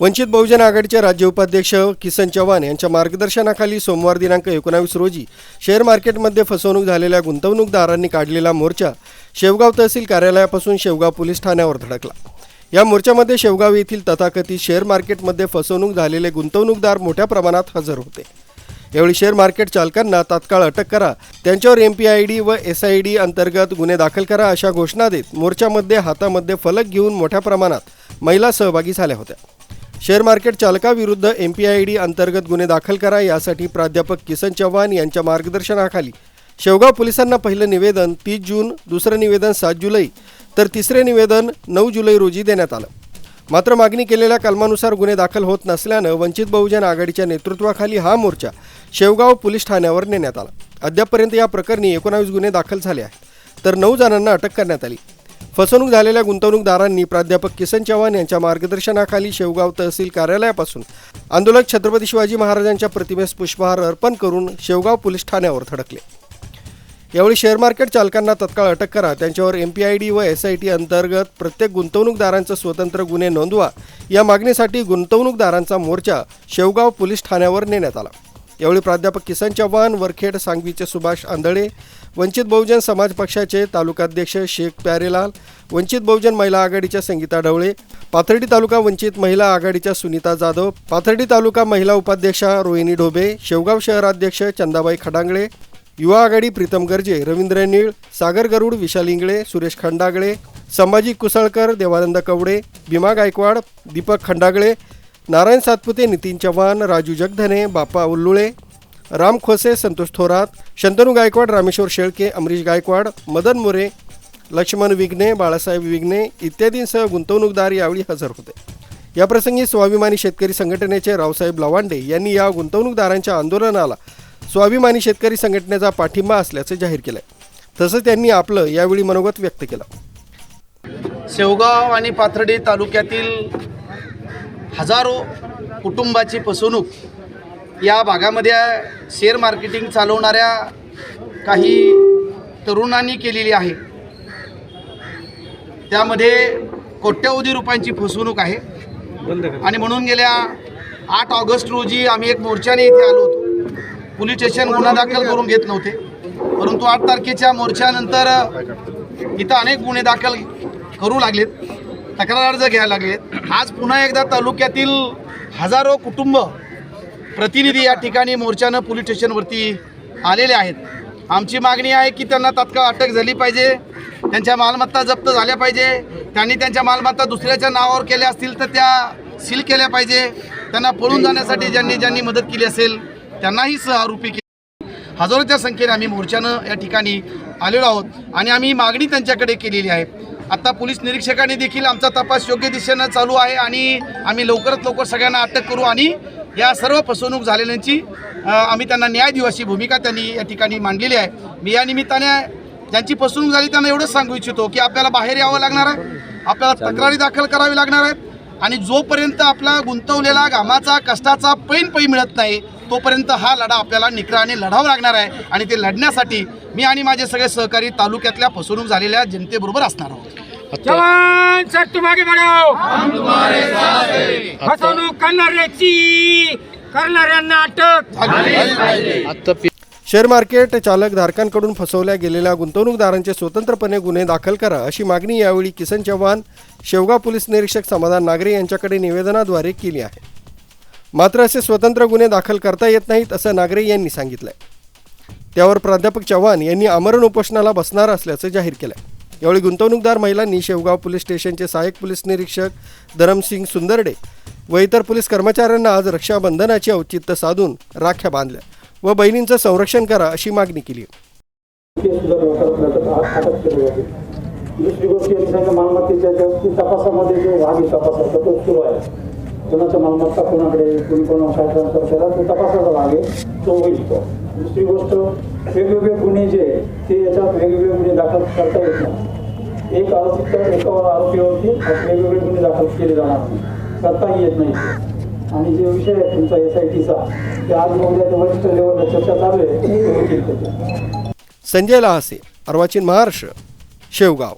वंचित बहुजन आघाडीचे राज्य उपाध्यक्ष किसन चव्हाण यांच्या मार्गदर्शनाखाली सोमवार दिनांक एकोणावीस रोजी शेअर मार्केटमध्ये फसवणूक झालेल्या गुंतवणूकदारांनी काढलेला मोर्चा शेवगाव तहसील कार्यालयापासून शेवगाव पोलीस ठाण्यावर धडकला. या मोर्चामध्ये शेवगाव येथील तथाकथित शेअर मार्केटमध्ये फसवणूक झालेले गुंतवणूकदार मोठ्या प्रमाणात हजर होते. यावेळी शेअर मार्केट चालकांना तात्काळ अटक करा त्यांच्यावर एम पी आय डी व एस आय डी अंतर्गत गुन्हे दाखल करा अशा घोषणा देत मोर्चामध्ये हातामध्ये फलक घेऊन मोठ्या प्रमाणात महिला सहभागी झाल्या होत्या. शेअर मार्केट चालकाविरुद्ध एम पी आय डी अंतर्गत गुन्हे दाखल करा यासाठी प्राध्यापक किसन चव्हाण यांच्या मार्गदर्शनाखाली. शेवगाव पोलिसांना पहिलं निवेदन तीस जून दुसरं निवेदन सात जुलै तर तिसरे निवेदन नऊ जुलै रोजी देण्यात आलं. मात्र मागणी केलेल्या कलमानुसार गुन्हे दाखल होत नसल्यानं वंचित बहुजन आघाडीच्या नेतृत्वाखाली हा मोर्चा शेवगाव पोलीस ठाण्यावर नेण्यात आला. अद्यापपर्यंत या प्रकरणी एकोणावीस गुन्हे दाखल झाले आहेत तर नऊ जणांना अटक करण्यात आली. फसवणूक झालेल्या गुंतवणूकदारांनी प्राध्यापक किसन चव्हाण यांच्या मार्गदर्शनाखाली शेवगाव तहसील कार्यालयापासून आंदोलक छत्रपती शिवाजी महाराजांच्या प्रतिमेस पुष्पहार अर्पण करून शेवगाव पोलीस ठाण्यावर धडकले. यावेळी शेअर मार्केट चालकांना तत्काळ अटक करा त्यांच्यावर एम पी आय डी व एस आय टी अंतर्गत प्रत्येक गुंतवणूकदारांचं स्वतंत्र गुन्हे नोंदवा या मागणीसाठी गुंतवणूकदारांचा मोर्चा शेवगाव पोलीस ठाण्यावर नेण्यात आला. यावेळी प्राध्यापक किसन चव्हाण वरखेड सांगवीचे सुभाष आंधळे वंचित बहुजन समाज पक्षाचे तालुकाध्यक्ष शेख प्यारेलाल वंचित बहुजन महिला आघाडीच्या संगीता ढवळे पाथर्डी तालुका वंचित महिला आघाडीच्या सुनीता जाधव पाथर्डी तालुका महिला उपाध्यक्षा रोहिणी ढोबे शेवगाव शहराध्यक्ष चंदाबाई खडांगळे युवा आघाडी प्रीतम गर्जे रवींद्र निळ सागर गरुड विशाल इंगळे सुरेश खंडागळे संभाजी कुसळकर देवानंद कवडे भीमा गायकवाड दीपक खंडागळे नारायण सातपुते नितीन चव्हाण राजू जगधने बापा उल्लुळे राम खोसे संतोष थोरात शंतनू गायकवाड रामेश्वर शेळके अमरीश गायकवाड मदन मोरे लक्ष्मण विघ्ने बाळासाहेब विघ्ने इत्यादींसह गुंतवणूकदार यावेळी हजर होते. याप्रसंगी स्वाभिमानी शेतकरी संघटनेचे रावसाहेब लवांडे यांनी या गुंतवणूकदारांच्या आंदोलनाला स्वाभिमानी शेतकरी संघटनेचा पाठिंबा असल्याचे जाहीर केलं. तसंच त्यांनी आपलं यावेळी मनोगत व्यक्त केलं. शेवगाव आणि पाथर्डी तालुक्यातील हजारो कुटुंबाची फसवणूक या भागामध्ये शेअर मार्केटिंग चालवणाऱ्या काही तरुणांनी केलेली आहे. त्यामध्ये कोट्यवधी रुपयांची फसवणूक आहे. आणि म्हणून गेल्या आठ ऑगस्ट रोजी आम्ही एक मोर्चाने इथे आलो होतो. पोलीस स्टेशन गुन्हा दाखल करून घेत नव्हते. परंतु आठ तारखेच्या मोर्चानंतर इथं अनेक गुन्हे दाखल करू लागलेत तक्रार अर्ज घ्यायला लागलेत. आज पुन्हा एकदा तालुक्यातील हजारो कुटुंब प्रतिनिधी या ठिकाणी मोर्चानं पोलीस स्टेशनवरती आलेले आहेत. आमची मागणी आहे की त्यांना तात्काळ अटक झाली पाहिजे. त्यांच्या मालमत्ता जप्त झाल्या पाहिजे. त्यांनी त्यांच्या मालमत्ता दुसऱ्याच्या नावावर केल्या असतील तर त्या सील केल्या पाहिजे. त्यांना पळून जाण्यासाठी ज्यांनी ज्यांनी मदत केली असेल त्यांनाही सहआरोपी केले. हजारोच्या संख्येने आम्ही मोर्चानं या ठिकाणी आलेलो आहोत आणि आम्ही मागणी त्यांच्याकडे केलेली आहे. आता पोलीस निरीक्षकांनी देखील आमचा तपास योग्य दिशेनं चालू आहे आणि आम्ही लवकरात लवकर सगळ्यांना अटक करू आणि या सर्व फसवणूक झालेल्यांची आम्ही त्यांना न्याय देऊ अशी भूमिका त्यांनी या ठिकाणी मांडलेली आहे. मी या निमित्ताने ज्यांची फसवणूक झाली त्यांना एवढंच सांगू इच्छितो की आपल्याला बाहेर यावं लागणार आहे आपल्याला तक्रारी दाखल करावी लागणार आहेत आणि जोपर्यंत आपला गुंतवलेला घामाचा कष्टाचा पैन पै मिळत नाही तोपर्यंत हा लढा आपल्याला निकराने लढावा लागणार आहे आणि ते लढण्यासाठी मी आणि माझे सगळे सहकारी तालुक्यातल्या फसवणूक झालेल्या जनतेबरोबर असणार आहोत. जवान सर फसवणूक करणाऱ्याची करणाऱ्यांना अटक। शेअर मार्केट चालक धारकांकडून फसवल्या गेलेल्या गुंतवणूकदारांचे स्वतंत्रपणे गुन्हे दाखल करा अशी मागणी यावेळी किसन चव्हाण शेवगाव पोलीस निरीक्षक समाधान नागरे यांच्याकडे निवेदनाद्वारे केली आहे. मात्र असे स्वतंत्र गुन्हे दाखल करता येत नाहीत असं नागरे यांनी सांगितलंय. त्यावर प्राध्यापक चव्हाण यांनी आमरण उपोषणाला बसणार असल्याचं जाहीर केलंय. यावेळी गुंतवणूकदार महिलांनी शेवगाव पोलीस स्टेशनचे सहाय्यक पोलीस निरीक्षक धरमसिंग सुंदरडे व इतर पोलीस कर्मचाऱ्यांना आज रक्षाबंधनाचे औचित्य साधून राख्या बांधल्या व बहिणींचं संरक्षण करा अशी मागणी केली. दुसरी गोष्ट मालमत्तेच्या तपासामध्ये जो भाग तपासाचा तो सुरू आहे कोणाच्या मालमत्ता कोणाकडे कोणी कोणा काय ट्रान्सफर केला तो तपासाचा भाग आहे तो होईल तो दुसरी गोष्ट वेगवेगळे गुन्हे जे ते याच्यात वेगवेगळे गुन्हे दाखल करता येत नाही. एक आरोपी तर एका आरोपीवरती वेगवेगळे गुन्हे दाखल केले जाणार करताही येत नाही. आणि जे विषय आहे तुमचा एस आय टीचा ते आज उद्या वरिष्ठ लेवलला चर्चा चालू आहे. संजय लहासे अर्वाचीन महाराष्ट्र शेवगाव.